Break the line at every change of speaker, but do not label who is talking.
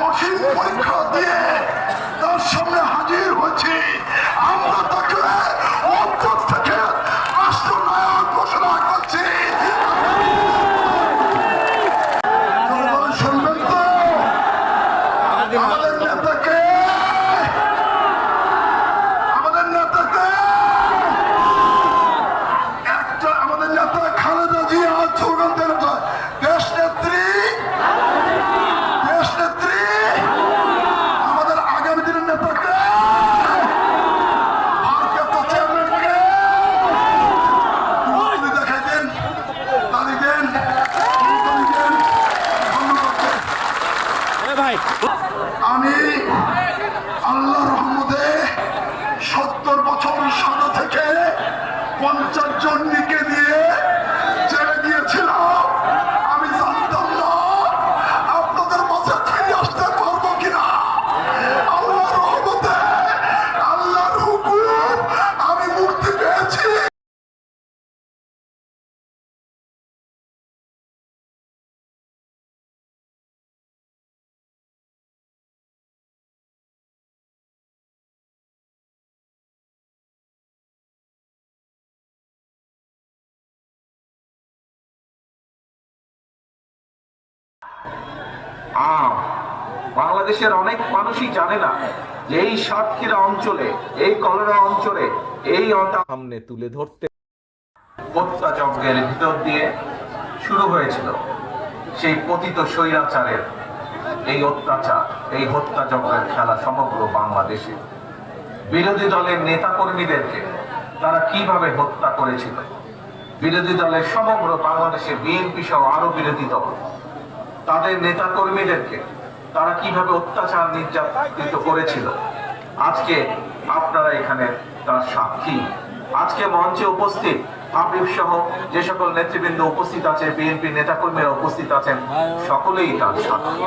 কঠিন পরীক্ষা দিয়ে তার সামনে হাজির
ভাই।
আমি আল্লাহ রহমদে সত্তর বছর সাদা থেকে পঞ্চাশ জনকে দিয়ে আম
বাংলাদেশের অনেক মানুষই জানে না যে এই সাতক্ষীরা অঞ্চলে, এই কলেরা অঞ্চলে, এই সামনে তুলে ধরতে হত্যাযজ্ঞের ভিতর দিয়ে শুরু হয়েছিল সেই পতিত স্বৈরাচারের এই অত্যাচার, এই হত্যাযজ্ঞের খেলা সমগ্র বাংলাদেশে। বিরোধী দলের নেতা কর্মীদেরকে তারা কীভাবে হত্যা করেছিল? বিরোধী দলের সমগ্র বাংলাদেশে বিএনপি সহ আরও বিরোধী দল তাদের নেতা কর্মীদেরকে তারা কীভাবে অত্যাচার নির্যাতিত করেছিল। আজকে আপনারা এখানে তার সাক্ষী। আজকে মঞ্চে উপস্থিত হাবিব সহ যে সকল নেতৃবৃন্দ উপস্থিত আছে বিএনপি নেতাকর্মীরা উপস্থিত আছেন, সকলেই তার সাক্ষী।